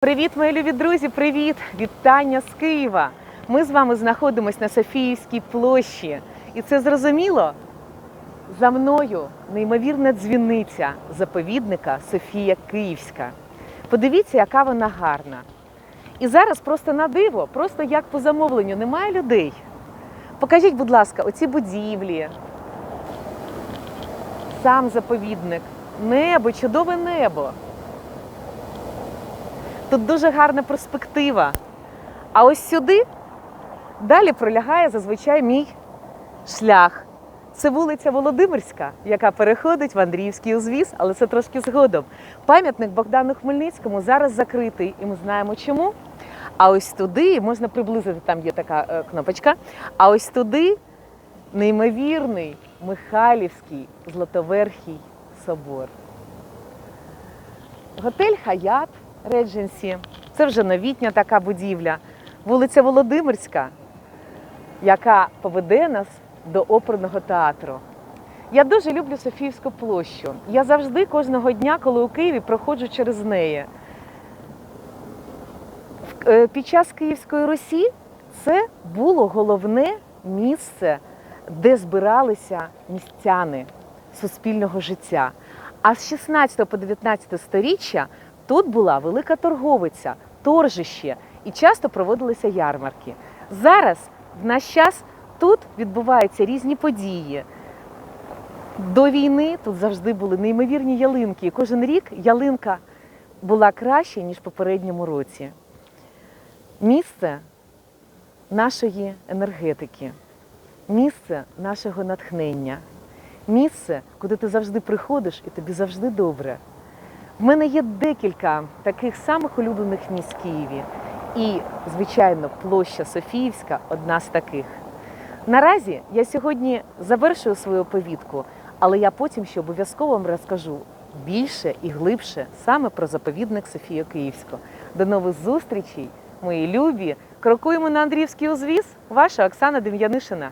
Привіт, мої любі друзі! Привіт! Вітання з Києва! Ми з вами знаходимося на Софіївській площі. І це зрозуміло? За мною неймовірна дзвіниця заповідника Софія Київська. Подивіться, яка вона гарна. І зараз просто на диво, просто як по замовленню, немає людей. Покажіть, будь ласка, оці будівлі, сам заповідник, небо, чудове небо. Тут дуже гарна перспектива. А ось сюди далі пролягає зазвичай мій шлях. Це вулиця Володимирська, яка переходить в Андріївський узвіз, але це трошки згодом. Пам'ятник Богдану Хмельницькому зараз закритий, і ми знаємо чому. А ось туди можна приблизити, там є така е, кнопочка. А ось туди неймовірний Михайлівський Златоверхий собор. Готель Хаят Редженсі. Це вже новітня така будівля. Вулиця Володимирська, яка поведе нас до оперного театру. Я дуже люблю Софіївську площу. Я завжди кожного дня, коли у Києві, проходжу через неї. Е, Під час Київської Русі це було головне місце, де збиралися містяни суспільного життя. А з 16 по 19 сторіччя тут була велика торговиця, торжище, і часто проводилися ярмарки. Зараз, в наш час, тут відбуваються різні події. До війни тут завжди були неймовірні ялинки. І кожен рік ялинка була краще, ніж в попередньому році. Місце нашої енергетики, місце нашого натхнення, місце, куди ти завжди приходиш і тобі завжди добре. В мене є декілька таких самих улюблених місць Києві. І, звичайно, площа Софіївська одна з таких. Наразі я сьогодні завершую свою оповідку, але я потім ще обов'язково вам розкажу більше і глибше саме про заповідник Софію Київську. До нових зустрічей, мої любі! Крокуємо на Андріївський узвіз. Ваша Оксана Дем'янишина.